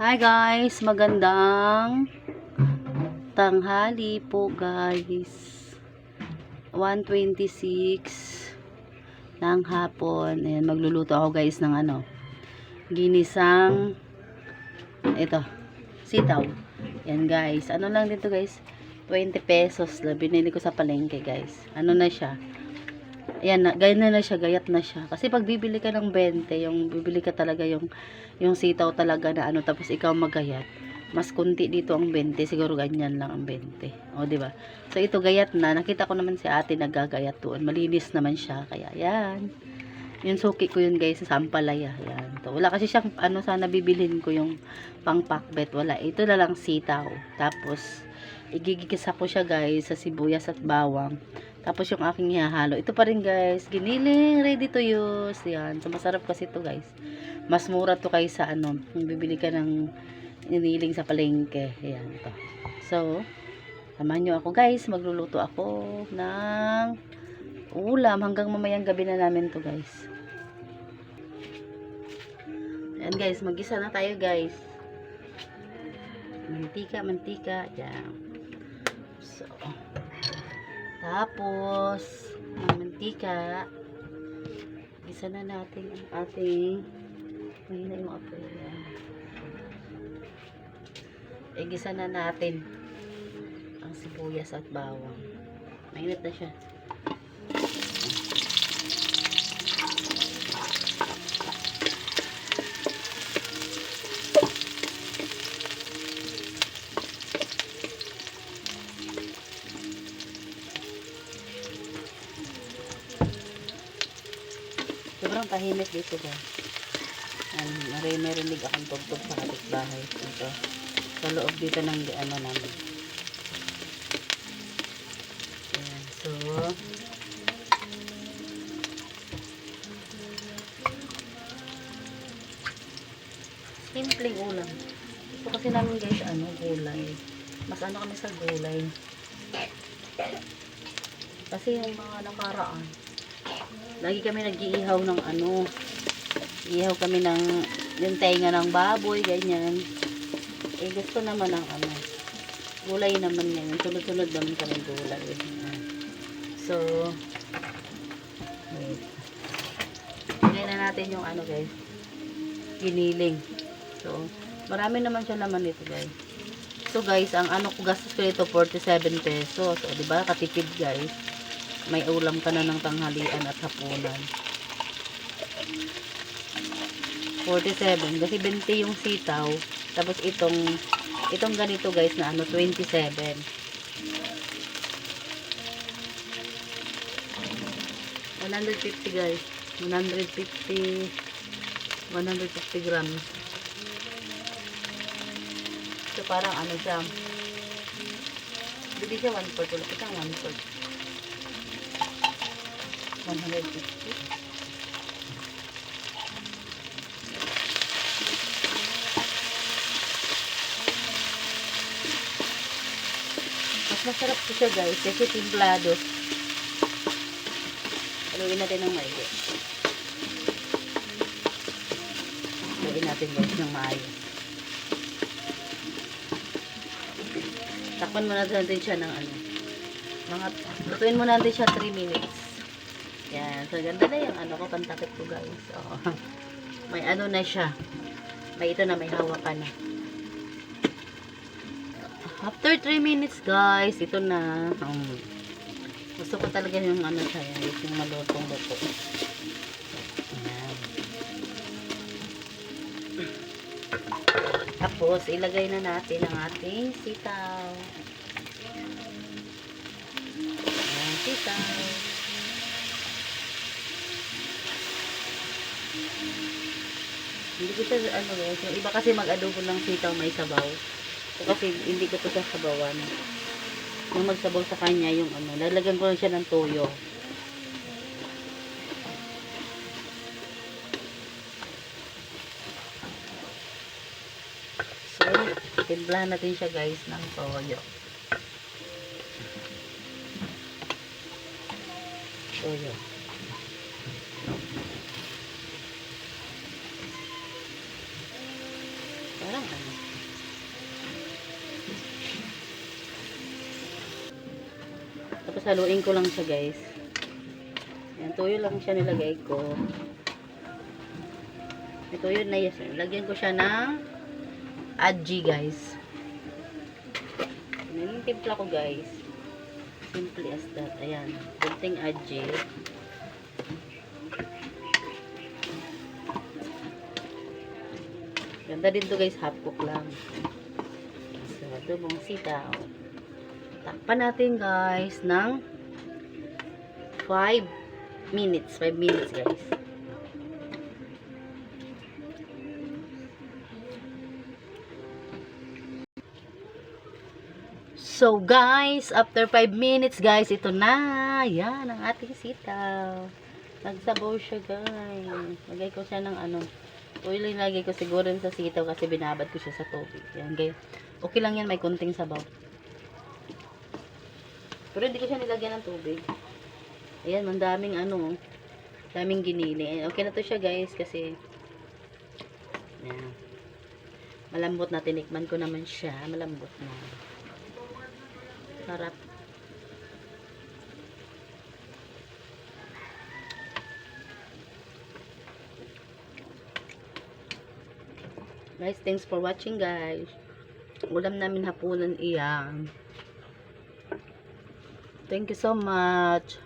Hi guys, magandang tanghali po guys. 1.26 ng hapon. Ayan, magluluto ako guys ng ano, ginisang, ito, sitaw. Yan guys, ano lang dito guys, 20 pesos lang. Binili ko sa palengke guys. Ano na siya, Ayan, na, ganyan na siya, gayat na siya. Kasi pag bibili ka ng 20, yung bibili ka talaga yung yung sitaw talaga na ano, tapos ikaw magayat. Mas kunti dito ang 20, siguro ganyan lang ang 20. O, di ba? So ito gayat na, nakita ko naman si ate nagagayat doon. Malinis naman siya, kaya yan. Yung suki ko yun guys, sa Ampalaya. Yan. To, wala kasi siyang, ano sana bibilhin ko yung pang pakbet. Wala. Ito na lang sitaw. Tapos, igigisa ko siya guys sa sibuyas at bawang. Tapos yung aking ihahalo. Ito pa rin guys. Giniling. Ready to use. Yan. So masarap kasi ito guys. Mas mura to kaysa ano. Bibili ka ng iniling sa palengke. Yan. Ito. So. Samahan nyo ako guys. Magluluto ako ng ulam. Hanggang mamayang gabi na namin to guys. Yan guys. Magisa na tayo guys. Mantika, mantika. Yan. So. Tapos, ang mantika, isa na natin ang ating, mahina yung apoy. Igisa na natin ang sibuyas at bawang. Mainit na siya. Sobrang tahimik dito guys. Yan, may marinig akong tugtog sa kapitbahay. Dito. Sa loob dito ng ano namin. Ayan, so, simpleng ulam. Ito kasi namin guys, ano, gulay. Mas ano kami sa gulay. Kasi yung mga nakaraan, lagi kami nag-iihaw ng ano, ihaw kami ng yung tenga ng baboy, ganyan. Eh, gusto naman ng ano, gulay naman yan. Sunod-sunod naman kami gulay. So, wait. Lagay na natin yung ano guys, giniling. So, marami naman siya naman dito guys. So guys, ang ano ko gastos ko dito 47 pesos. O, di ba? Katipid guys. May ulam ka na ng tanghalian at hapunan. 47 kasi 20 yung sitaw. Tapos itong itong ganito guys na ano 27. 150 guys. 150 150 grams. So parang ano siya. Hindi siya 1 fourth. Wala kitang 1 fourth. 150. Mas masarap po siya guys kasi timplado. Haluin natin ng maigi. Haluin natin guys ng maayos. Takpan muna natin siya ng ano. Mga, lutuin muna natin siya 3 minutes. Yan. So, ganda na yung ano ko, pantakip ko guys. Oo. May ano na siya. May ito na, may hawakan na. After 3 minutes guys, ito na. Um, gusto ko talaga yung ano siya, yung, yung malutong luto. Ayan. Tapos, ilagay na natin ang ating sitaw. Ayan, sitaw. Hindi ko siya, ano guys, yung iba kasi mag-adobo ng sitaw may sabaw. Kasi hindi ko to siya sabawan. Yung magsabaw sa kanya, yung ano, lalagyan ko lang siya ng toyo. So, timplahan natin siya guys ng toyo. Toyo. Parang ano. Tapos haluin ko lang siya guys. Yan, tuyo lang siya nilagay ko. Ito yun na yes. Lagyan ko siya ng adji guys. Yan ko guys. Simple as that. Ayan. Kunting adji. Ganda din to guys. Half cook lang. So, adobong sitaw. Takpan natin guys ng 5 minutes. 5 minutes guys. So guys, after 5 minutes guys, ito na. Yan ang ating sitaw. Nagsabaw siya guys. Lagay ko siya ng ano. Oil yung lagay ko siguro sa sitaw kasi binabad ko siya sa tubig. Yan guys. Okay lang yan, may konting sabaw. Pero hindi ko siya nilagyan ng tubig. Ayan, ang daming ano. Daming ginili. Okay na to siya guys kasi yan. Malambot na. Tinikman ko naman siya. Malambot na. Sarap. Guys, thanks for watching guys. Ulam namin hapunan iyan. Thank you so much.